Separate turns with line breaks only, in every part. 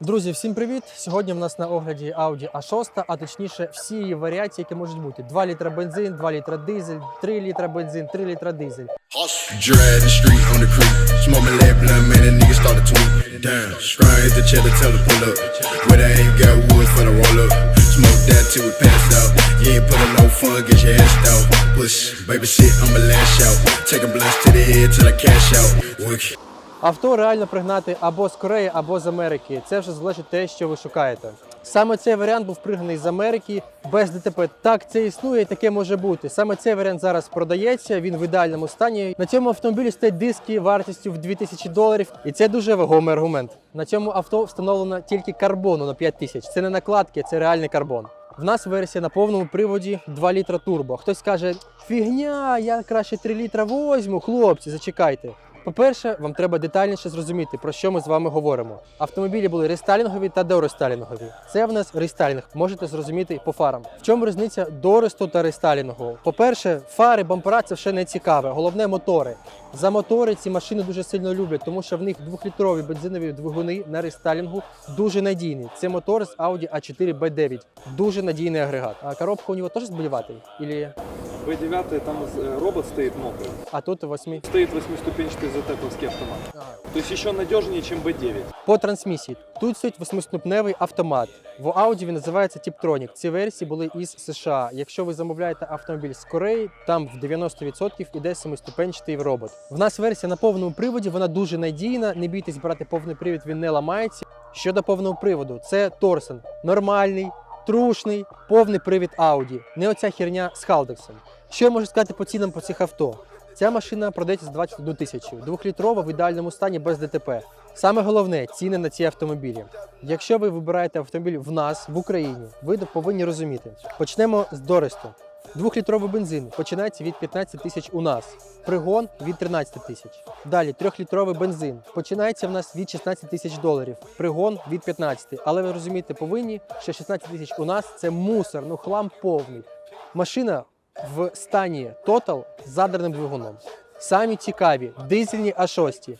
Друзі, всім привіт! Сьогодні в нас на огляді Audi A6, а точніше всі її варіації, які можуть бути: 2 літра бензин, 2 літра дизель, 3 літра бензин, 3 літра дизель.
Push, baby shit, I'ma lash out. Taking blunts to the head till I cash out. Wicked.
Авто реально пригнати або з Кореї, або з Америки. Це вже залежить те, що ви шукаєте. Саме цей варіант був пригнаний з Америки без ДТП. Так, це існує, і таке може бути. Саме цей варіант зараз продається. Він в ідеальному стані. На цьому автомобілі стоять диски вартістю в 2000 доларів, і це дуже вагомий аргумент. На цьому авто встановлено тільки карбону на 5000. Це не накладки, це реальний карбон. В нас версія на повному приводі 2 літра турбо. Хтось каже, фігня, я краще 3 літра возьму. Хлопці, зачекайте. По-перше, вам треба детальніше зрозуміти, про що ми з вами говоримо. Автомобілі були рестайлінгові та дорестайлінгові. Це в нас рестайлінг, можете зрозуміти по фарам. В чому різниця доресту та рестайлінгового? По-перше, фари, бампера це ще не цікаве. Головне мотори. За мотори ці машини дуже сильно люблять, тому що в них двохлітрові бензинові двигуни на рестайлінгу дуже надійні. Це мотор з Audi A4 B9. Дуже надійний агрегат. А коробка у нього теж зболіватий? Ілі...
B9 там э, робот стоит мокрый.
А тут восьми.
Стоит восьмиступенчатый зетековский автомат. То есть еще надежнее, чем B9.
По трансмісії тут стоїть восьмиступневий автомат. В Audi він називається Tiptronic. Ці версії були із США. Якщо ви замовляєте автомобіль з Кореї, там в 90% іде семиступенчатий робот. В нас версія на повному приводі, вона дуже надійна. Не бійтесь брати повний привід, він не ламається. Щодо повного приводу, це Торсен. Нормальний, трушний, повний привід Audi. Не оця херня з Халдексом. Що я можу сказати по цінам по цих авто? Ця машина продається за 21 тисячу, двохлітрова в ідеальному стані без ДТП. Саме головне ціни на ці автомобілі. Якщо ви вибираєте автомобіль в нас в Україні, ви повинні розуміти. Почнемо з Доресту. Двохлітровий бензин починається від 15 тисяч у нас, пригон від 13 тисяч. Далі трьохлітровий бензин починається в нас від 16 тисяч доларів, пригон від 15. Але ви розумієте, повинні, що 16 тисяч у нас це мусор, ну хлам повний. Машина в стані Total з задерним двигуном. Самі цікаві дизельні А6.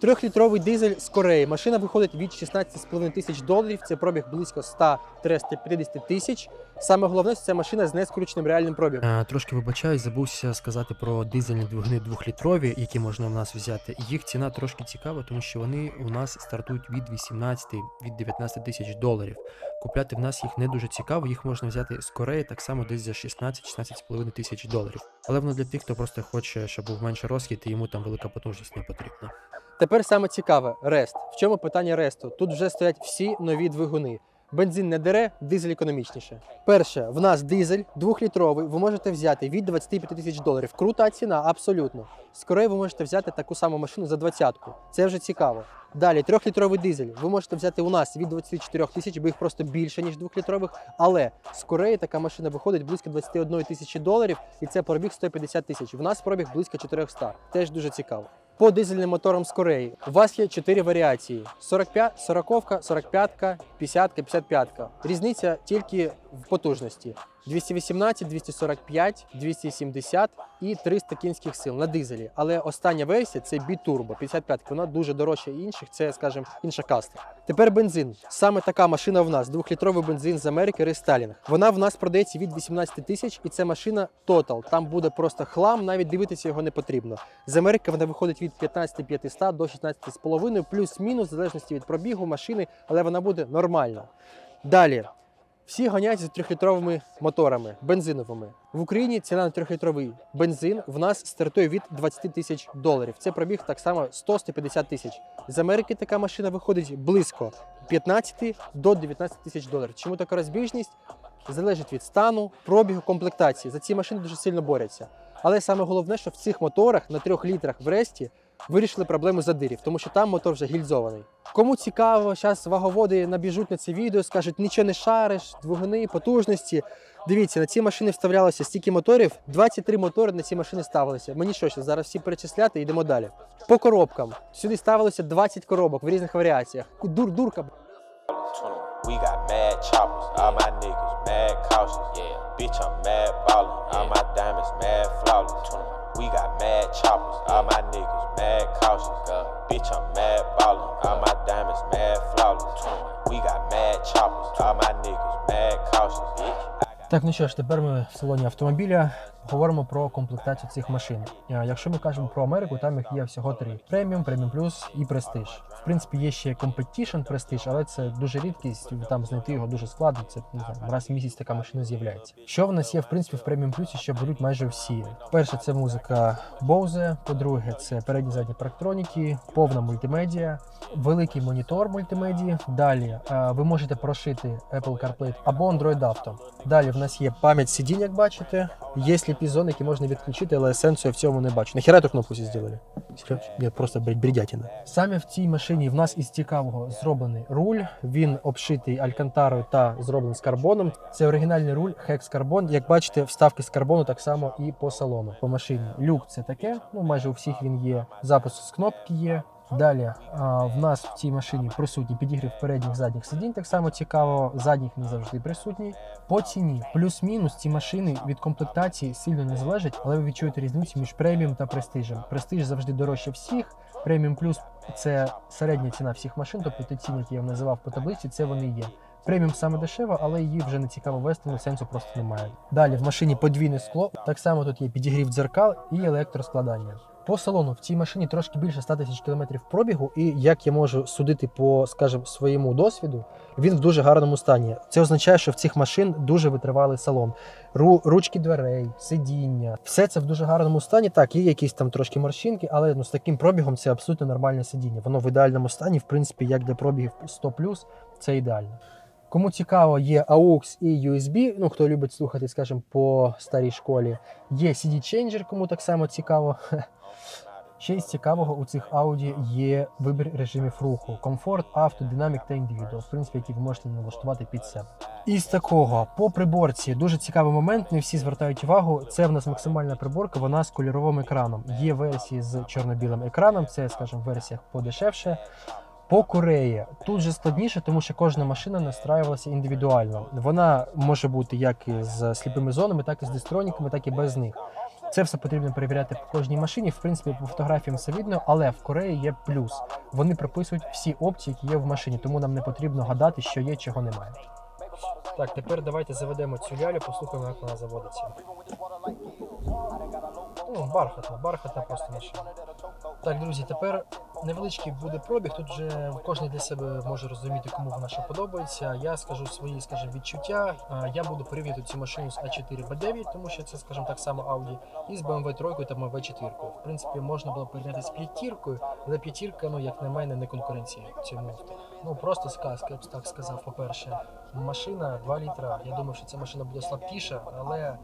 Трьохлітровий дизель з Кореї. Машина виходить від 16,5 тисяч доларів. Це пробіг близько 100-150 тисяч. Саме головне, що це машина з нескрученим реальним пробігом.
Е, Трошки вибачаюсь, забувся сказати про дизельні двигуни двохлітрові, які можна в нас взяти. Їх ціна трошки цікава, тому що вони у нас стартують від 18 від 19 тисяч доларів. Купляти в нас їх не дуже цікаво, їх можна взяти з Кореї так само десь за 16-16,5 тисяч доларів. Але воно для тих, хто просто хоче, щоб був менше розхід, і йому там велика потужність не потрібна.
Тепер саме цікаве рест. В чому питання ресту? Тут вже стоять всі нові двигуни. Бензин не дере, дизель економічніше. Перше, в нас дизель двохлітровий. Ви можете взяти від 25 тисяч доларів. Крута ціна, абсолютно. З Кореї ви можете взяти таку саму машину за двадцятку. Це вже цікаво. Далі, трьохлітровий дизель. Ви можете взяти у нас від 24 тисяч, бо їх просто більше, ніж двохлітрових. Але з Кореї така машина виходить близько 21 тисячі доларів, і це пробіг 150 тисяч. В нас пробіг близько 400. Теж дуже цікаво. По дизельним моторам з Кореї у вас є 4 варіації: 45, 40, 45, 50, 55. Різниця тільки в потужності: 218, 245, 270 і 300 кінських сил на дизелі. Але остання версія це B-Turbo 55. Вона дуже дорожча інших, це, скажімо, інша каста. Тепер бензин. Саме така машина в нас двохлітровий бензин з Америки рестайлінг. Вона в нас продається від 18 тисяч, і це машина Total. Там буде просто хлам, навіть дивитися його не потрібно. З Америки вона виходить від 15 500 до 16,5, плюс-мінус, в залежності від пробігу машини, але вона буде нормальна. Далі. Всі ганяють з трьохлітровими моторами бензиновими. В Україні ціна на трьохлітровий бензин в нас стартує від 20 тисяч доларів. Це пробіг так само 100-150 тисяч. З Америки така машина виходить близько 15 до 19 тисяч доларів. Чому така розбіжність? Залежить від стану, пробігу, комплектації. За ці машини дуже сильно борються. Але саме головне, що в цих моторах на трьох літрах в ресті вирішили проблему задирів, тому що там мотор вже гільзований. Кому цікаво, зараз ваговоди набіжуть на це відео, скажуть, нічого не шариш, двигуни, потужності. Дивіться, на ці машини вставлялося стільки моторів, 23 мотори на ці машини ставилися. Мені що зараз всі перечисляти, йдемо далі. По коробкам. Сюди ставилося 20 коробок в різних варіаціях. Дур, дурка.
21. We got. Yeah. 21. We got mad choppers, all my niggas mad cautious. Bitch, I'm mad ballin', all my diamonds mad flawless. We got mad choppers, all my niggas mad cautious. Bitch.
Так, ну що ж, тепер ми в салоні автомобіля говоримо про комплектацію цих машин. Якщо ми кажемо про Америку, там їх є всього три: преміум, преміум плюс і престиж. В принципі, є ще Competition престиж, але це дуже рідкість. Там знайти його дуже складно. Це не знаю, раз в місяць така машина з'являється. Що в нас є в принципі в преміум плюсі, що беруть майже всі. Перше, це музика Bose, По-друге, це передні задні парктроніки, повна мультимедіа, великий монітор мультимедії. Далі е, ви можете прошити Apple CarPlay або Android Auto. Далі в нас є пам'ять сидінь, як бачите. Є сліпі зони, які можна відключити, але сенсу я в цьому не бачу. Нахіра ту кнопку зробили? Ні, просто бредятина. Саме в цій машині в нас із цікавого зроблений руль. Він обшитий алькантарою та зроблений з карбоном. Це оригінальний руль Carbon. Як бачите, вставки з карбону так само і по салону. По машині. Люк це таке. Ну майже у всіх він є. Запуск з кнопки є. Далі в нас в цій машині присутній підігрів передніх задніх сидінь. Так само цікаво, задніх не завжди присутній. По ціні плюс-мінус ці машини від комплектації сильно не залежать, але ви відчуєте різницю між преміум та престижем. Престиж завжди дорожче всіх. Преміум плюс це середня ціна всіх машин, тобто ті ціни, які я вам називав по таблиці, це вони є. Преміум саме дешева, але її вже не цікаво вести, сенсу просто немає. Далі в машині подвійне скло. Так само тут є підігрів дзеркал і електроскладання. По салону в цій машині трошки більше 100 тисяч кілометрів пробігу, і як я можу судити по, скажімо, своєму досвіду, він в дуже гарному стані. Це означає, що в цих машин дуже витривалий салон. Ру, ручки дверей, сидіння, все це в дуже гарному стані. Так, є якісь там трошки морщинки, але ну, з таким пробігом це абсолютно нормальне сидіння. Воно в ідеальному стані, в принципі, як для пробігів 100+, це ідеально. Кому цікаво, є AUX і USB, ну хто любить слухати, скажімо, по старій школі. Є CD Changer, кому так само цікаво. Ще із цікавого у цих Audi є вибір режимів руху: комфорт, авто, динамік та індивідуал, в принципі, які ви можете налаштувати під себе. Із такого по приборці дуже цікавий момент. Не всі звертають увагу. Це в нас максимальна приборка. Вона з кольоровим екраном. Є версії з чорно-білим екраном. Це, скажімо, в версіях подешевше. По Кореї тут же складніше, тому що кожна машина настраювалася індивідуально. Вона може бути як з сліпими зонами, так і з дистроніками, так і без них. Це все потрібно перевіряти по кожній машині. В принципі, по фотографіям все видно, але в Кореї є плюс. Вони прописують всі опції, які є в машині, тому нам не потрібно гадати, що є, чого немає. Так, тепер давайте заведемо цю лялю, послухаємо, як вона заводиться. Ну, бархатна, бархатна просто машина. Так, друзі, тепер невеличкий буде пробіг. Тут вже кожен для себе може розуміти, кому вона що подобається. Я скажу свої, скажімо, відчуття. Я буду порівнювати цю машину з A4 B9, тому що це, скажімо так само Audi, і з BMW 3 та BMW 4. В принципі, можна було порівняти з п'ятіркою, але п'ятірка, ну як на мене, не конкуренція цьому. Ну просто сказка, я б так сказав. По-перше, машина 2 літра. Я думав, що ця машина буде слабкіша, але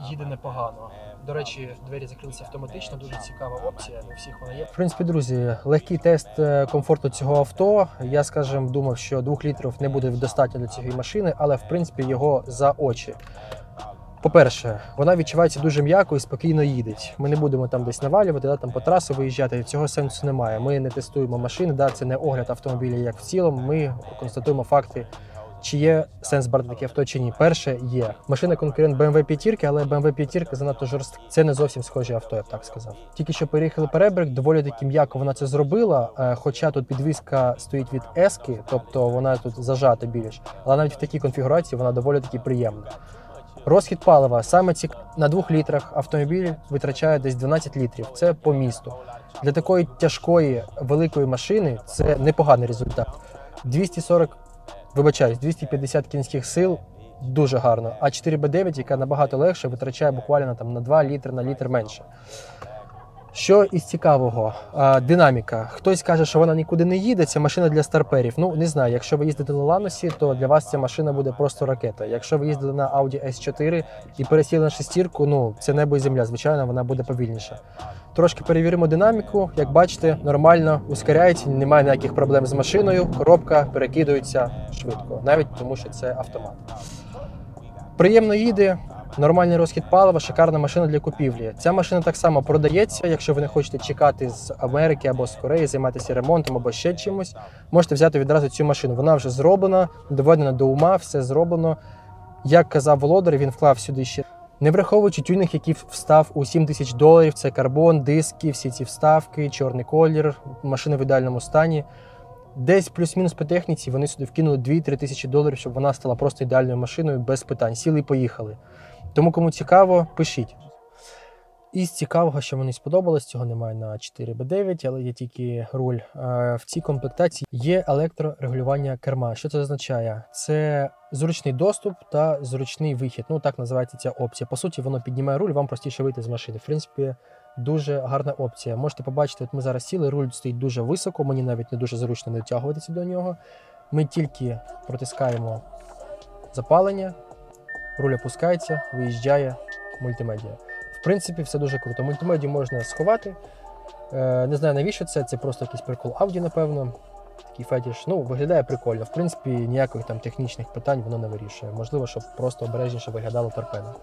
їде непогано. До речі, двері закрилися автоматично, дуже цікава опція. Не всіх вона є. В принципі, друзі, легкий тест е, комфорту цього авто. Я, скажімо, думав, що 2 літрів не буде достатньо для цієї машини, але в принципі його за очі. По-перше, вона відчувається дуже м'яко і спокійно їде. Ми не будемо там десь навалювати, да, там по трасі виїжджати. Цього сенсу немає. Ми не тестуємо машини, да, це не огляд автомобіля як в цілому. Ми констатуємо факти, чи є сенс брати таке авто чи ні. Перше є. Машина конкурент BMW 5, але BMW 5 занадто жорстка. Це не зовсім схоже авто, я б так сказав. Тільки що переїхали перебрик, доволі таки м'яко вона це зробила. е, Хоча тут підвіска стоїть від ески, тобто вона тут зажата більш. Але навіть в такій конфігурації вона доволі таки приємна. Розхід палива саме ці на 2 літрах автомобіль витрачає десь 12 літрів. Це по місту. Для такої тяжкої великої машини це непоганий результат. 240, вибачаюсь, 250 кінських сил дуже гарно. А 4B9, яка набагато легше, витрачає буквально там на 2 літри на літр менше. Що із цікавого, динаміка. Хтось каже, що вона нікуди не їде. Це машина для старперів. Ну не знаю. Якщо ви їздите на Ланосі, то для вас ця машина буде просто ракета. Якщо ви їздили на Audi S4 і пересіли на шестірку, ну це небо і земля. Звичайно, вона буде повільніша. Трошки перевіримо динаміку. Як бачите, нормально ускоряється, немає ніяких проблем з машиною. Коробка перекидується швидко, навіть тому, що це автомат. Приємно їде, нормальний розхід палива, шикарна машина для купівлі. Ця машина так само продається. Якщо ви не хочете чекати з Америки або з Кореї, займатися ремонтом або ще чимось, можете взяти відразу цю машину. Вона вже зроблена, доведена до ума, все зроблено. Як казав володар, він вклав сюди ще Не враховуючи тюнінг, який встав у 7 тисяч доларів, це карбон, диски, всі ці вставки, чорний колір, машина в ідеальному стані. Десь плюс-мінус по техніці вони сюди вкинули 2-3 тисячі доларів, щоб вона стала просто ідеальною машиною без питань. Сіли і поїхали. Тому кому цікаво, пишіть. Із цікавого, що мені сподобалось, цього немає на 4B9, але є тільки руль. В цій комплектації є електрорегулювання керма. Що це означає? Це зручний доступ та зручний вихід. Ну так називається ця опція. По суті, воно піднімає руль, вам простіше вийти з машини. В принципі, дуже гарна опція. Можете побачити, от ми зараз сіли, руль стоїть дуже високо, мені навіть не дуже зручно не дотягуватися до нього. Ми тільки протискаємо запалення, руль опускається, виїжджає мультимедіа. В принципі, все дуже круто. Мультимедію можна сховати. Е, не знаю навіщо це, це просто якийсь прикол Audi, напевно. Такий фетіш. Ну, виглядає прикольно. В принципі, ніяких там технічних питань воно не вирішує. Можливо, щоб просто обережніше виглядало торпедо.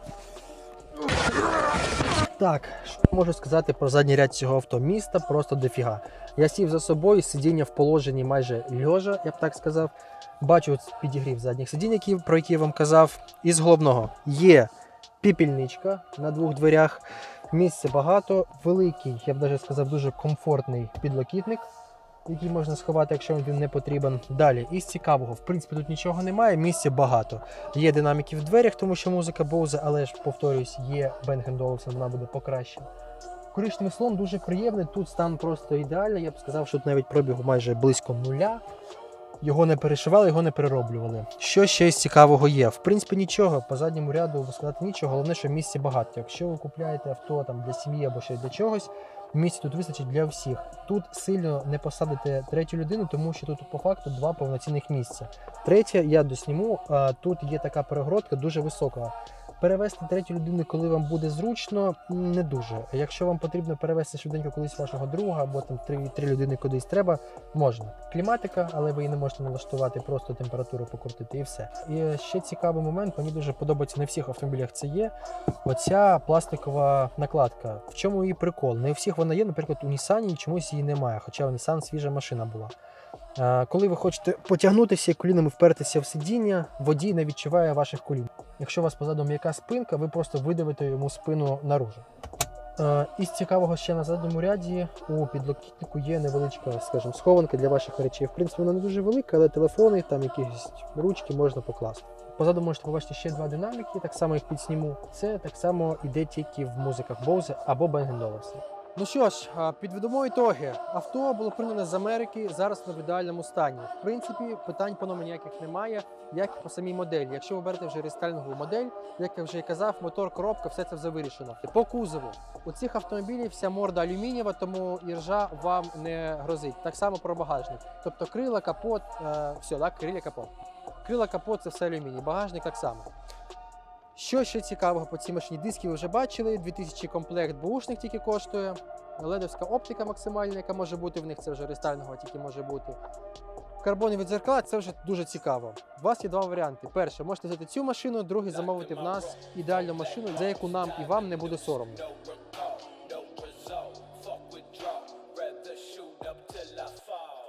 Так, що можу сказати про задній ряд цього авто? Міста просто дофіга. Я сів за собою, сидіння в положенні майже льожа, я б так сказав. Бачу підігрів задніх сидінь, які, про які я вам казав. І з головного є піпільничка на двох дверях. Місця багато, великий, я б навіть сказав, дуже комфортний підлокітник, який можна сховати, якщо він не потрібен. Далі, із цікавого, в принципі, тут нічого немає, місця багато. Є динаміки в дверях, тому що музика Bose, але ж повторюсь, є Bang Olufsen, вона буде покраще. Коричневий слон дуже приємний, тут стан просто ідеальний. Я б сказав, що тут навіть пробігу майже близько нуля. Його не перешивали, його не перероблювали. Що ще з цікавого є? В принципі, нічого. По задньому ряду сказати нічого. Головне, що місця багато. Якщо ви купляєте авто там для сім'ї або ще для чогось, місця тут вистачить для всіх. Тут сильно не посадите третю людину, тому що тут по факту два повноцінних місця. Третє, я досніму. Тут є така перегородка дуже висока. Перевести третю людину, коли вам буде зручно, не дуже. Якщо вам потрібно перевести швиденько колись вашого друга або там три, три людини кудись треба, можна. Кліматика, але ви її не можете налаштувати, просто температуру покрутити і все. І ще цікавий момент, мені дуже подобається на всіх автомобілях це є. Оця пластикова накладка. В чому її прикол? Не у всіх вона є, наприклад, у Nissan чомусь її немає, хоча у Nissan свіжа машина була. Е, Коли ви хочете потягнутися і колінами впертися в сидіння, водій не відчуває ваших колін. Якщо у вас позаду м'яка спинка, ви просто видавите йому спину наружу. Е, Із цікавого ще на задньому ряді у підлокітнику є невеличка, скажімо, схованка для ваших речей. В принципі, вона не дуже велика, але телефони, там якісь ручки можна покласти. Позаду можете побачити ще два динаміки, так само їх підсніму. Це так само іде тільки в музиках Bose або Bang Olufsen. Ну що ж, підведемо ітоги. Авто було прийнято з Америки, зараз в ідеальному стані. В принципі, питань по ньому ніяких немає, як і по самій моделі. Якщо ви берете вже рестайлінгову модель, як я вже казав, мотор, коробка, все це вже вирішено. По кузову у цих автомобілів вся морда алюмінієва, тому іржа вам не грозить. Так само про багажник. Тобто крила, капот, е, все, так, крилля, капот. Крила, капот це все алюміній, багажник так само. Що ще цікавого по цій машині? Диски ви вже бачили, 2000 комплект бушних тільки коштує. Ледовська оптика максимальна, яка може бути в них, це вже рестайлінгова тільки може бути. Карбонові дзеркала це вже дуже цікаво. У вас є два варіанти. Перше, можете взяти цю машину, другий замовити в нас ідеальну машину, за яку нам і вам не буде соромно.